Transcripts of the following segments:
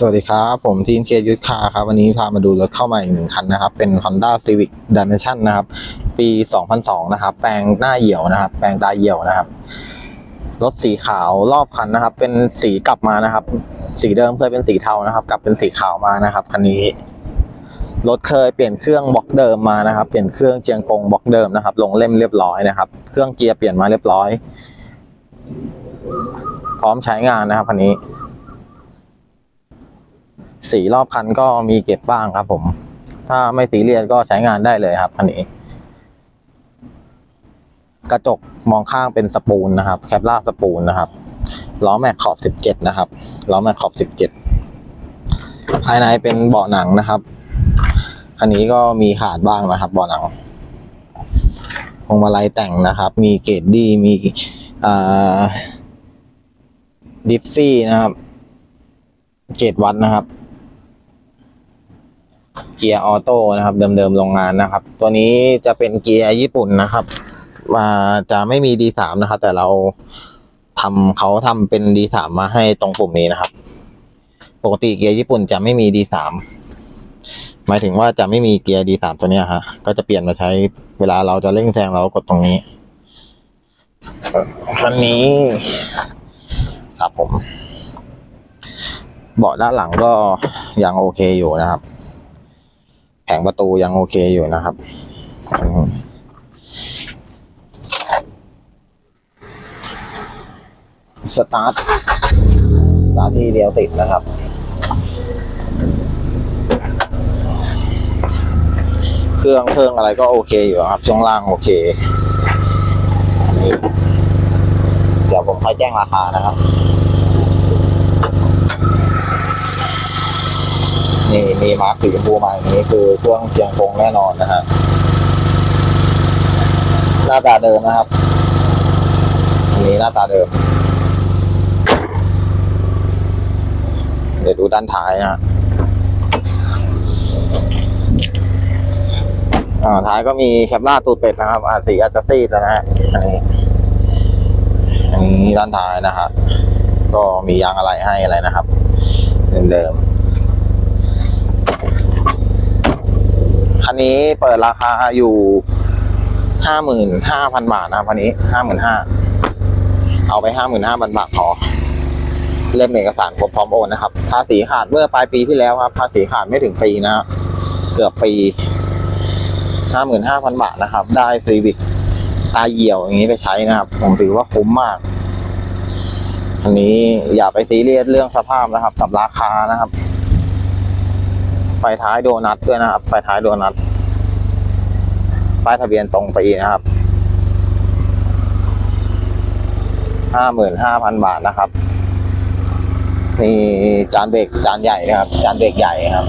สวัสดีครับ ผมทีนเคยุทธคาครับ วันนี้พามาดูรถเข้ามาอีกหนึ่งคันนะครับ เป็น Honda Civic Dimension นะครับ ปี 2002 นะครับ แปลงหน้าเหี่ยวนะครับ แปลงตาเหี่ยวนะครับ รถสีขาวรอบคันนะครับ เป็นสีกลับมานะครับ สีเดิมเคยเป็นสีเทานะครับ กลับเป็นสีขาวมานะครับคันนี้ รถเคยเปลี่ยนเครื่องบล็อกเดิมมานะครับ เปลี่ยนเครื่องเจียงกงบล็อกเดิมนะครับ ลงเล่มเรียบร้อยนะครับ เครื่องเกียร์เปลี่ยนมาเรียบร้อย พร้อมใช้งานนะครับคันนี้ สีรอบคันก็มีเก็บบ้างครับผม ถ้าไม่สีเรียสก็ใช้งานได้เลยครับคันนี้ กระจกมองข้างเป็นสปูลนะครับ แคปล่าสปูลนะครับล้อแม็กขอบ17 นะครับล้อแม็กขอบ 17 ภายในเป็นเบาะหนังนะครับคันนี้ก็มีขาดบ้างนะครับเบาะหนังพวงมาลัยแต่งนะครับ มีเกรดดีมีดิฟฟี่นะครับ เกรดวัดนะครับ เกียร์ออโต้นะครับ เดิมๆโรงงานนะครับ ตัวนี้จะเป็นเกียร์ญี่ปุ่นนะครับว่าจะไม่มี D3 นะครับ แต่เราทำเขาทำเป็น D3 มาให้ตรงปุ่มนี้นะครับ ปกติเกียร์ญี่ปุ่นจะไม่มี D3 หมายถึงว่าจะไม่มีเกียร์ D3 ตัวเนี้ยฮะก็จะเปลี่ยนมาใช้เวลาเราจะเร่งแซงเรากดตรงนี้คันนี้ครับผม เบาะด้านหลังก็ยังโอเคอยู่นะครับ แผงประตูยังโอเคอยู่นะครับสตาร์ทสตาร์ทที่เดียวติดนะครับ เครื่องเครื่องอะไรก็โอเคอยู่ครับ ช่วงล่างโอเค เดี๋ยวผมค่อยแจ้งราคานะครับ นี่มีมาร์คสีชมพูมาอย่างนี้คือเครื่องเชียงคงแน่นอนนะฮะหน้าตาเดิมนะครับอันนี้หน้าตาเดิม เดี๋ยวดูด้านท้ายนะฮะอ่าท้ายก็มีแคปล่าตูดเป็ดนะครับอาสีอาจจะซีดนะฮะอันนี้อันนี้ด้านท้ายนะครับ ก็มียางอะไรให้อะไรนะครับเดิมๆ นนี้เปิดราคาอยู่ห้าหมื่นห้าพันบาทนะครับคันนี้ห้าหมื่นห้าเอาไปห้าหมื่นห้าพันบาทพอเล่มเอกสารครบพร้อมโอนนะครับภาษีขาดเมื่อปลายปีที่แล้วครับภาษีขาดไม่ถึงปีนะเกือบปีห้าหมื่นห้าพันบาทนะครับ ได้ซีวิกตาเหี่ยวอย่างนี้ไปใช้นะครับ ผมถือว่าคุ้มมากอันนี้อย่าไปซีเรียสเรื่องสภาพนะครับกับราคานะครับ ไฟท้ายโดนัทด้วยนะครับ ไฟท้ายโดนัทป้ายทะเบียนตรงไปอีกนะครับห้าหมื่นห้าพันบาทนะครับนี่จานเบรกจานใหญ่นะครับ จานเบรกใหญ่ครับ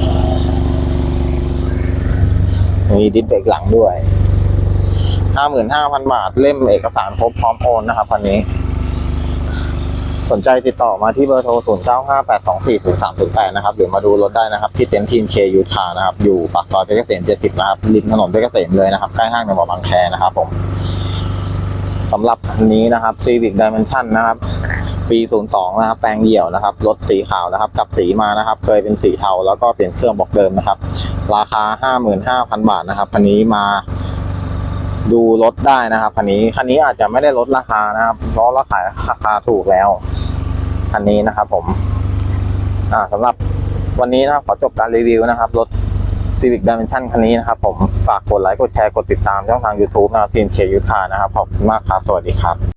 มีดิสเบรกหลังด้วยห้าหมื่นห้าพันบาทเล่มเอกสารครบพร้อมโอนนะครับคันนี้ สนใจติดต่อมาที่เบอร์โทร 0 9 5 8 2 4 0 3 0 8 นะครับหรือมาดูรถได้นะครับ ที่เต็นท์ทีมเคยูทานะครับ อยู่ปากซอยเพชรเกษม70 นะครับริมถนนเพชรเกษมเลยนะครับ ใกล้ห้างในหมอบางแคนะครับผมสำหรับคันนี้นะครับ Civic Dimension นะครับ ปี 02 นะครับ แปลงเหี่ยวนะครับ รถสีขาวนะครับกลับสีมานะครับ เคยเป็นสีเทาแล้วก็เปลี่ยนเครื่องบอกเดิมนะครับ ราคา 55,000 บาทนะครับคันนี้มาดูรถได้นะครับคันนี้คันนี้อาจจะไม่ได้ลดราคานะครับเพราะเราขายราคาถูกแล้ว คันนี้นะครับผมอ่าสำหรับวันนี้นะครับขอจบการรีวิวนะครับรถ Civic Dimension คันนี้นะครับผมฝากกดไลค์กดแชร์กดติดตามช่องทาง YouTube นะครับทีมเชียร์ยูทานะครับขอบคุณมากครับ สวัสดีครับ